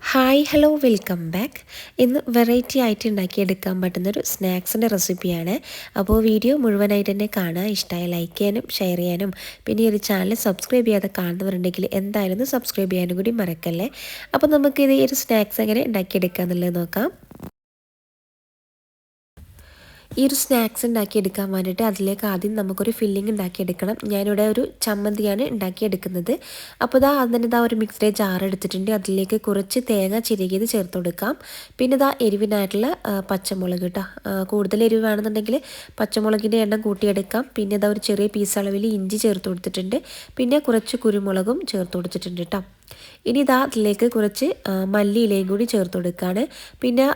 Hi hello welcome back ഇന്ന് variety ആയിട്ട് ഉണ്ടാക്കിയെടുക്കാൻ പറ്റുന്നൊരു സ്നാക്സിന്റെ റെസിപ്പിയാണ് അപ്പോൾ വീഡിയോ മുഴുവനായിട്ട് തന്നെ കാണുക. ഇഷ്ടമായ ലൈക്ക് ചെയ്യാനും ഷെയർ ചെയ്യാനും. പിന്നെ ഈ ഒരു ചാനൽ സബ്സ്ക്രൈബ് ചെയ്യാതെ കാണുന്നവരുണ്ടെങ്കിൽ എന്തായാലും സബ്സ്ക്രൈബ് ചെയ്യാനും കൂടി മറക്കല്ലേ? അപ്പോൾ നമുക്കിത് ഈ ഒരു സ്നാക്സ് എങ്ങനെ ഉണ്ടാക്കിയെടുക്കുക എന്നുള്ളത് നോക്കാം. ഈ ഒരു സ്നാക്സ് ഉണ്ടാക്കിയെടുക്കാൻ വേണ്ടിയിട്ട് അതിലേക്ക് ആദ്യം നമുക്കൊരു ഫില്ലിംഗ് ഉണ്ടാക്കിയെടുക്കണം. ഞാനിവിടെ ഒരു ചമ്മന്തിയാണ് ഉണ്ടാക്കിയെടുക്കുന്നത്. അപ്പോൾ ഇതാ അതിന് ഇതാ ഒരു മിക്സ്ഡ് ജാർ എടുത്തിട്ടുണ്ട്. അതിലേക്ക് കുറച്ച് തേങ്ങ ചിരകിയത് ചേർത്ത് കൊടുക്കാം. പിന്നെ ഇതാ എരിവിനായിട്ടുള്ള പച്ചമുളക് കേട്ടോ കൂടുതൽ എരിവ് വേണമെന്നുണ്ടെങ്കിൽ പച്ചമുളകിന്റെ എണ്ണം കൂട്ടിയെടുക്കാം. പിന്നെ ഇതാ ഒരു ചെറിയ പീസ് അളവിൽ ഇഞ്ചി ചേർത്ത് കൊടുത്തിട്ടുണ്ട്. പിന്നെ കുറച്ച് കുരുമുളകും ചേർത്ത് കൊടുത്തിട്ടുണ്ട് കേട്ടോ ഇനി ഇതാ അതിലേക്ക് കുറച്ച് മല്ലിയിലയും കൂടി ചേർത്ത് കൊടുക്കുകയാണ് പിന്നെ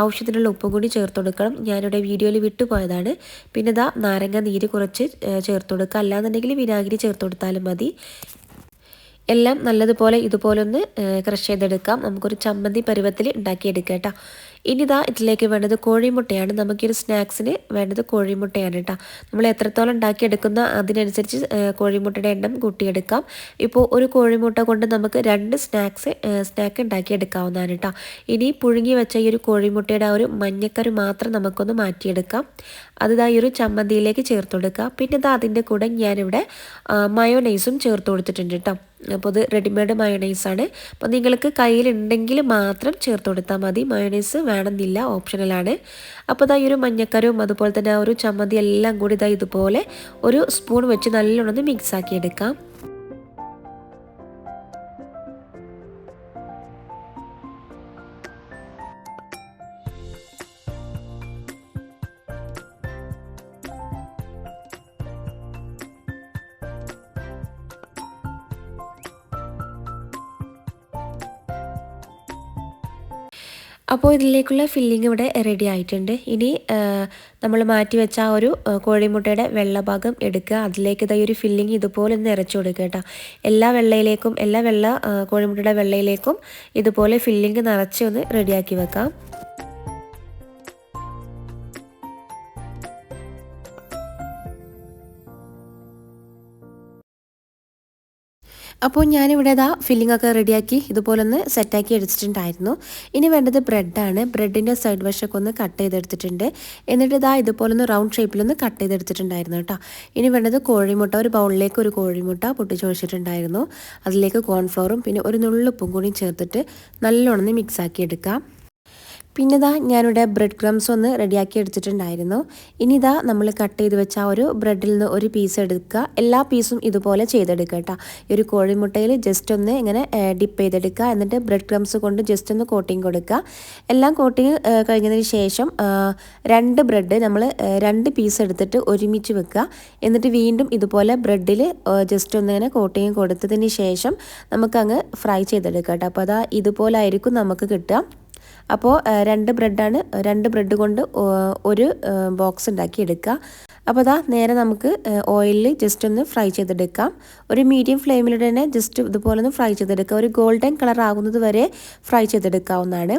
ആവശ്യത്തിനുള്ള ഉപ്പും കൂടി ചേർത്ത് കൊടുക്കണം ഞാനിവിടെ വീഡിയോയിൽ വിട്ടുപോയതാണ്. പിന്നെ ഇതാ നാരങ്ങ നീര് കുറച്ച് ചേർത്ത് കൊടുക്കുക അല്ലാന്നുണ്ടെങ്കിൽ വിനാഗിരി ചേർത്ത് കൊടുത്താലും മതി. എല്ലാം നല്ലതുപോലെ ഇതുപോലൊന്ന് ക്രഷ് ചെയ്തെടുക്കാം. നമുക്കൊരു ചമ്മന്തി പരുവത്തിൽ ഉണ്ടാക്കിയെടുക്കാം കേട്ടോ. ഇനി ഇതാ ഇതിലേക്ക് വേണ്ടത് കോഴിമുട്ടയാണ്. നമുക്കൊരു സ്നാക്സിന് വേണ്ടത് കോഴിമുട്ടയാണ് കേട്ടോ. നമ്മൾ എത്രത്തോളം ഉണ്ടാക്കിയെടുക്കുന്ന അതിനനുസരിച്ച് കോഴിമുട്ടയുടെ എണ്ണം കൂട്ടിയെടുക്കാം. ഇപ്പോൾ ഒരു കോഴിമുട്ട കൊണ്ട് നമുക്ക് രണ്ട് സ്നാക്സ് സ്നാക്ക് ഉണ്ടാക്കിയെടുക്കാവുന്നതാണ് കേട്ടോ. ഇനി പുഴുങ്ങി വെച്ച ഈ ഒരു കോഴിമുട്ടയുടെ ആ ഒരു മഞ്ഞക്കരു മാത്രം നമുക്കൊന്ന് മാറ്റിയെടുക്കാം. അത് ഈ ഒരു ചമ്മന്തിയിലേക്ക് ചേർത്ത് കൊടുക്കുക പിന്നെ ഇതാ അതിന്റെ കൂടെ ഞാനിവിടെ മയോനൈസും ചേർത്ത് കൊടുത്തിട്ടുണ്ട് കേട്ടോ. അപ്പോൾ ഇത് റെഡിമെയ്ഡ് മയണൈസാണ് അപ്പോൾ നിങ്ങൾക്ക് കയ്യിലുണ്ടെങ്കിൽ മാത്രം ചേർത്ത് കൊടുത്താൽ മതി. മയോണൈസ് വേണമെന്നില്ല ഓപ്ഷണലാണ് അപ്പോൾ ഇതാ ഈ ഒരു മഞ്ഞക്കരവും അതുപോലെ തന്നെ ആ ഒരു ചമ്മന്തി എല്ലാം കൂടി ഇതാ ഇതുപോലെ ഒരു സ്പൂൺ വെച്ച് നല്ലോണം മിക്സ് ആക്കി എടുക്കാം. അപ്പോൾ ഇതിലേക്കുള്ള ഫില്ലിംഗ് ഇവിടെ റെഡി ആയിട്ടുണ്ട്. ഇനി നമ്മൾ മാറ്റി വെച്ച ആ ഒരു കോഴിമുട്ടയുടെ വെള്ളഭാഗം എടുക്കുക. അതിലേക്ക് ഇതായി ഒരു ഫില്ലിംഗ് ഇതുപോലെ ഒന്ന് നിറച്ചു കൊടുക്കുക കേട്ടോ. എല്ലാ വെള്ളയിലേക്കും എല്ലാ വെള്ള കോഴിമുട്ടയുടെ വെള്ളയിലേക്കും ഇതുപോലെ ഫില്ലിംഗ് നിറച്ച് ഒന്ന് റെഡിയാക്കി വെക്കാം. അപ്പോൾ ഞാനിവിടെ ഇതാ ഫില്ലിംഗ് ഒക്കെ റെഡിയാക്കി ഇതുപോലൊന്ന് സെറ്റാക്കി എടുത്തിട്ടുണ്ടായിരുന്നു. ഇനി വേണ്ടത് ബ്രെഡാണ് ബ്രെഡിന്റെ സൈഡ് വശമൊക്കെ ഒന്ന് കട്ട് ചെയ്തെടുത്തിട്ടുണ്ട്. എന്നിട്ട് ഇതാ ഇതുപോലൊന്ന് റൗണ്ട് ഷേപ്പിലൊന്ന് കട്ട് ചെയ്തെടുത്തിട്ടുണ്ടായിരുന്നു കേട്ടോ. ഇനി വേണ്ടത് കോഴിമുട്ട ഒരു ബൗളിലേക്ക് ഒരു കോഴിമുട്ട പൊട്ടിച്ച് വെച്ചിട്ടുണ്ടായിരുന്നു അതിലേക്ക് കോൺഫ്ലോറും പിന്നെ ഒരു നുള്ളുപ്പും കൂടി ചേർത്തിട്ട് നല്ലോണം മിക്സാക്കി എടുക്കാം. പിന്നെ ഇതാ ഞാനിവിടെ ബ്രെഡ് ക്രംസ് ഒന്ന് റെഡിയാക്കി എടുത്തിട്ടുണ്ടായിരുന്നു. ഇനി ഇതാ നമ്മൾ കട്ട് ചെയ്ത് വെച്ച ആ ഒരു ബ്രെഡിൽ നിന്ന് ഒരു പീസ് എടുക്കുക. എല്ലാ പീസും ഇതുപോലെ ചെയ്തെടുക്കുക കേട്ടോ. ഈ ഒരു കോഴിമുട്ടയിൽ ജസ്റ്റ് ഒന്ന് ഇങ്ങനെ ഡിപ്പ് ചെയ്തെടുക്കുക. എന്നിട്ട് ബ്രെഡ് ക്രംസ് കൊണ്ട് ജസ്റ്റ് ഒന്ന് കോട്ടിങ് കൊടുക്കുക. എല്ലാം കോട്ടിങ് കഴിഞ്ഞതിന് ശേഷം രണ്ട് ബ്രെഡ് നമ്മൾ രണ്ട് പീസ് എടുത്തിട്ട് ഒരുമിച്ച് വെക്കുക. എന്നിട്ട് വീണ്ടും ഇതുപോലെ ബ്രെഡിൽ ജസ്റ്റ് ഒന്ന് ഇങ്ങനെ കോട്ടിങ് കൊടുത്തതിന് ശേഷം നമുക്കങ്ങ് ഫ്രൈ ചെയ്തെടുക്കുക കേട്ടോ. അപ്പോൾ അതാ ഇതുപോലെ ആയിരിക്കും നമുക്ക് കിട്ടുക. അപ്പോൾ രണ്ട് ബ്രെഡാണ് രണ്ട് ബ്രെഡ് കൊണ്ട് ഒരു ബോക്സ് ഉണ്ടാക്കി എടുക്കുക. അപ്പോൾ അതാ നേരെ നമുക്ക് ഓയിലിൽ ജസ്റ്റ് ഒന്ന് ഫ്രൈ ചെയ്തെടുക്കാം. ഒരു മീഡിയം ഫ്ലെയിമിൽ തന്നെ ജസ്റ്റ് ഇതുപോലെ ഒന്ന് ഫ്രൈ ചെയ്തെടുക്കുക. ഒരു ഗോൾഡൻ കളർ ആകുന്നത് വരെ ഫ്രൈ ചെയ്തെടുക്കാവുന്നതാണ്.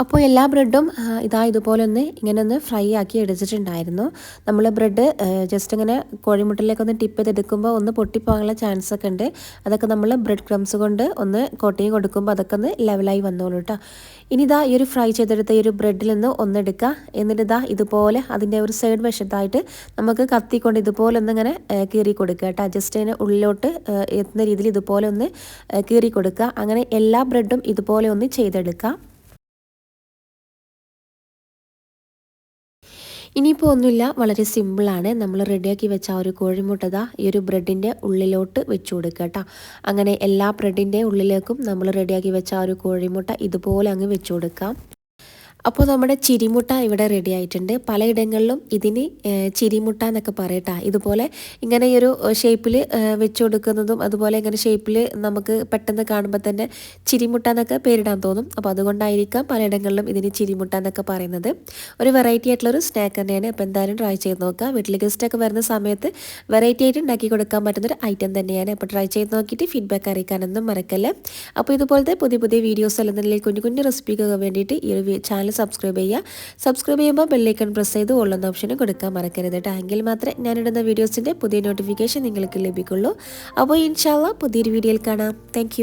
അപ്പോൾ എല്ലാ ബ്രെഡും ഇതാ ഇതുപോലെ ഒന്ന് ഇങ്ങനെ ഒന്ന് ഫ്രൈ ആക്കി എടുത്തിട്ടുണ്ടായിരുന്നു. നമ്മൾ ബ്രെഡ് ജസ്റ്റ് ഇങ്ങനെ കോഴിമുട്ടലിലേക്ക് ഒന്ന് ടിപ്പ് ചെയ്തെടുക്കുമ്പോൾ ഒന്ന് പൊട്ടിപ്പോകാനുള്ള ചാൻസ് ഒക്കെ ഉണ്ട്. അതൊക്കെ നമ്മൾ ബ്രെഡ് ക്രംസ് കൊണ്ട് ഒന്ന് കോട്ടിങ് കൊടുക്കുമ്പോൾ അതൊക്കെ ഒന്ന് ലെവലായി വന്നോളൂ കേട്ടോ ഇനി ഇതാ ഈ ഒരു ഫ്രൈ ചെയ്തെടുത്ത ഈ ഒരു ബ്രെഡിൽ നിന്ന് ഒന്നെടുക്കുക എന്നിട്ട് ഇതാ ഇതുപോലെ അതിന്റെ ഒരു സൈഡ് വശത്തായിട്ട് നമുക്ക് കത്തിക്കൊണ്ട് ഇതുപോലെ ഒന്ന് ഇങ്ങനെ കീറി കൊടുക്കുക കേട്ടോ ജസ്റ്റ് അതിന് ഉള്ളിലോട്ട് എത്തുന്ന രീതിയിൽ ഇതുപോലെ ഒന്ന് കീറി കൊടുക്കുക. അങ്ങനെ എല്ലാ ബ്രെഡും ഇതുപോലെ ഒന്ന് ചെയ്തെടുക്കുക. ഇനിയിപ്പോൾ ഒന്നുമില്ല. വളരെ സിമ്പിളാണ് നമ്മൾ റെഡിയാക്കി വെച്ച ആ ഒരു കോഴിമുട്ടത ഈ ഒരു ബ്രെഡിന്റെ ഉള്ളിലോട്ട് വെച്ച് കൊടുക്കുക അങ്ങനെ എല്ലാ ബ്രെഡിന്റെ ഉള്ളിലേക്കും നമ്മൾ റെഡിയാക്കി വെച്ച ആ ഒരു കോഴിമുട്ട ഇതുപോലെ അങ്ങ് വെച്ച് കൊടുക്കാം. അപ്പോൾ നമ്മുടെ ചിരിമുട്ട ഇവിടെ റെഡി ആയിട്ടുണ്ട്. പലയിടങ്ങളിലും ഇതിന് ചിരിമുട്ട എന്നൊക്കെ പറയട്ടാ. ഇതുപോലെ ഇങ്ങനെ ഈ ഒരു ഷേപ്പിൽ വെച്ച് കൊടുക്കുന്നതും അതുപോലെ ഇങ്ങനെ ഷേപ്പിൽ നമുക്ക് പെട്ടെന്ന് കാണുമ്പോൾ തന്നെ ചിരിമുട്ട എന്നൊക്കെ പേരിടാൻ തോന്നും. അപ്പോൾ അതുകൊണ്ടായിരിക്കാം പലയിടങ്ങളിലും ഇതിന് ചിരിമുട്ട എന്നൊക്കെ പറയുന്നത്. ഒരു വെറൈറ്റി ആയിട്ടുള്ളൊരു സ്നാക്ക് തന്നെയാണ്. അപ്പോൾ എന്തായാലും ട്രൈ ചെയ്ത് നോക്കുക വീട്ടിൽ ഗസ്റ്റൊക്കെ വരുന്ന സമയത്ത് വെറൈറ്റി ആയിട്ട് ഉണ്ടാക്കി കൊടുക്കാൻ പറ്റുന്നൊരു ഐറ്റം തന്നെയാണ്. അപ്പോൾ ട്രൈ ചെയ്ത് നോക്കിയിട്ട് ഫീഡ്ബാക്ക് അറിയിക്കാനൊന്നും മറക്കല്ലേ. അപ്പോൾ ഇതുപോലത്തെ പുതിയ പുതിയ വീഡിയോസ് അല്ലെന്നുണ്ടെങ്കിൽ കുഞ്ഞു കുഞ്ഞു റെസിപ്പിക്കൊക്കെ വേണ്ടിയിട്ട് ഈ ഒരു ചാനൽ സബ്സ്ക്രൈബ് ചെയ്യുക. സബ്സ്ക്രൈബ് ചെയ്യുമ്പോൾ ബെല്ലൈക്കൺ പ്രസ് ചെയ്ത് ഉള്ളുന്ന ഓപ്ഷനും കൊടുക്കാൻ മറക്കരുത് കേട്ടോ എങ്കിൽ മാത്രമേ ഞാനിടുന്ന വീഡിയോസിന്റെ പുതിയ നോട്ടിഫിക്കേഷൻ നിങ്ങൾക്ക് ലഭിക്കുള്ളൂ. അപ്പോൾ ഇൻഷാല്ല പുതിയൊരു വീഡിയോയിൽ കാണാം. താങ്ക്